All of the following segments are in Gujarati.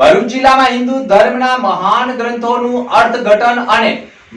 ભરૂચ જિલ્લામાં હિન્દુ ધર્મના મહાન ગ્રંથોનું અર્થઘટન અને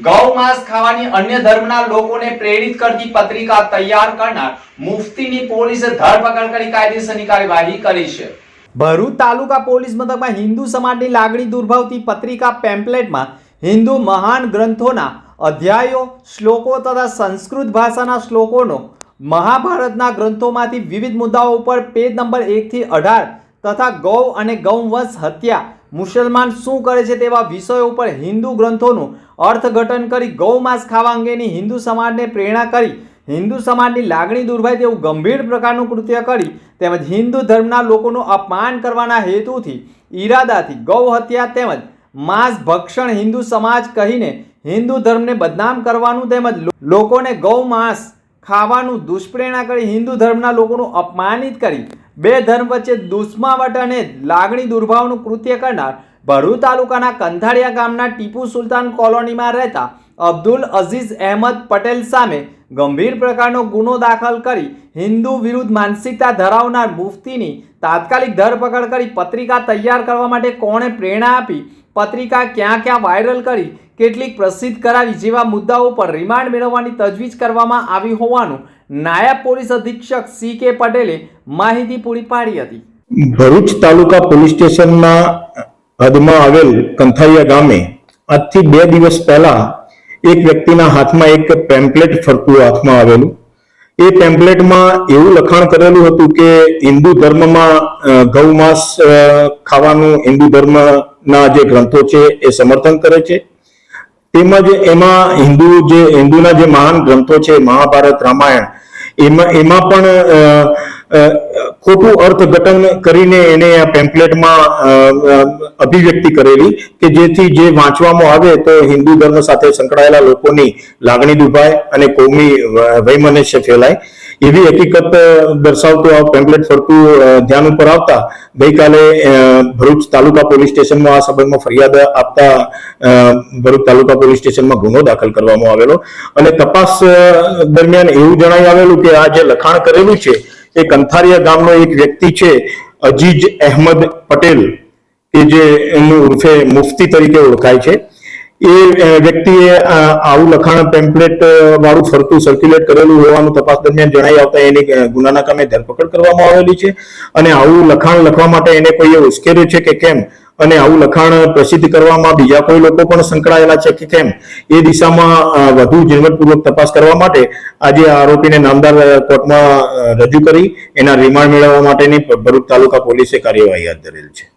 ગૌ માંસ ખાવાની અન્ય ધર્મના લોકોને પ્રેરિત કરતી પત્રિકા તૈયાર કરનાર મુફતીની પોલીસે ધરપકડ કરી કાયદેસરની કાર્યવાહી કરી છે. ભરૂચ તાલુકા પોલીસ મથકમાં હિન્દુ સમાજની લાગણી દુર્ભાવતી પત્રિકા પેમ્પલેટમાં હિન્દુ મહાન ગ્રંથોના અધ્યાયો, શ્લોકો તથા સંસ્કૃત ભાષાના શ્લોકોનો મહાભારતના ગ્રંથોમાંથી વિવિધ મુદ્દાઓ ઉપર પેજ નંબર એકથી અઢાર તથા ગૌ અને ગૌવંશ હત્યા. મુસલમાન શું કરે છે તેવા વિષયો ઉપર હિન્દુ ગ્રંથોનું અર્થઘટન કરી ગૌ માંસ ખાવા અંગેની હિન્દુ સમાજને પ્રેરણા કરી. હિન્દુ સમાજની લાગણી દુર્ભાઈ તેવું ગંભીર પ્રકારનું કૃત્ય કરી તેમજ હિન્દુ ધર્મના લોકોનું અપમાન કરવાના હેતુથી ઈરાદાથી ગૌ હત્યા તેમજ માંસ ભક્ષણ હિન્દુ સમાજ કહીને હિન્દુ ધર્મને બદનામ કરવાનું તેમજ લોકોને ગૌ માંસ ખાવાનું દુષ્પ્રેરણા કરી હિન્દુ ધર્મના લોકોનું અપમાનિત કરી બે ધર્મ વચ્ચે દુશ્માવટ અને લાગણી દુર્ભાવનું કૃત્ય કરનાર ભરૂચ તાલુકાના કંથાળિયા ગામના ટીપુ સુલતાન કોલોનીમાં રહેતા અબ્દુલ અઝીઝ અહેમદ પટેલ સામે ગંભીર પ્રકારનો ગુનો દાખલ કરી હિન્દુ વિરુદ્ધ માનસિકતા ધરાવનાર મુફતીની તાત્કાલિક ધરપકડ કરી પત્રિકા તૈયાર કરવા માટે કોણે પ્રેરણા આપી? પત્રિકા ક્યાં ક્યાં વાયરલ કરી? કેટલીક પ્રસિદ્ધ કરાવી જેવા મુદ્દાઓ પર રિમાન્ડ મેળવવાની તજવીજ કરવામાં આવી હોવાનું નાયબ પોલીસ અધિક્ષક સી કે પટેલે માહિતી પૂરી પાડી હતી. ભરૂચ તાલુકા પોલીસ સ્ટેશનના હદમાં આવેલ કંથારિયા ગામે આજથી બે દિવસ પહેલા એક વ્યક્તિના હાથમાં એક પેમ્પલેટ ફરતું હાથમાં આવેલું. એ પેમ્પલેટમાં એવું લખાણ કરેલું હતું કે હિન્દુ ધર્મમાં અ, ગૌ માંસ ખાવાનું હિન્દુ ધર્મના જે ગ્રંથો છે એ સમર્થન કરે છે. તેમજ એમાં હિન્દુ જે હિન્દુના જે મહાન ગ્રંથો છે મહાભારત રામાયણ એમાં એમાં પણ ખોટું અર્થઘટન કરીને એને આ પેમ્પલેટમાં અભિવ્યક્તિ કરેલી કે જેથી જે વાંચવામાં આવે તો હિન્દુ ધર્મ સાથે સંકળાયેલા લોકોની લાગણી દુભાય અને કોમી વૈમનસ્ય ફેલાય. એવી હકીકત દર્શાવતું આ પેમ્પલેટ ફરતું ધ્યાન ઉપર આવતા ગઈકાલે ભરૂચ તાલુકા પોલીસ સ્ટેશનમાં આ સંબંધમાં ફરિયાદ આપતા ભરૂચ તાલુકા પોલીસ સ્ટેશનમાં ગુનો દાખલ કરવામાં આવેલો. અને તપાસ દરમિયાન એવું જણાઈ આવેલું કે આ જે લખાણ કરેલું છે, એ કંથારિયા ગામનો એક વ્યક્તિ છે, અજીજ અહેમદ પટેલ, કે જે એમનું ઉર્ફે મુફતી તરીકે ઓળખાય છે. એ વ્યક્તિએ આવું લખાણ પેમ્પલેટ વાળું ફરતું સર્ક્યુલેટ કરેલું હોવાનું તપાસ દરમિયાન જણાઈ આવતા એની ગુનાના કામે ધરપકડ કરવામાં આવેલી છે. અને આવું લખાણ લખવા માટે એને કોઈએ ઉશ્કેર્યું છે કે કેમ? અને આવું લખાણ પ્રસિદ્ધ કરવામાં બીજા કોઈ લોકો પણ સંકળાયેલા છે કે કેમ? એ દિશામાં વધુ ઝીણવટપૂર્વક તપાસ કરવા માટે આજે આરોપીને નામદાર કોર્ટમાં રજૂ કરી, એના રિમાન્ડ મેળવવા માટેની ભરૂચ તાલુકા પોલીસે કાર્યવાહી હાથ ધરેલ છે.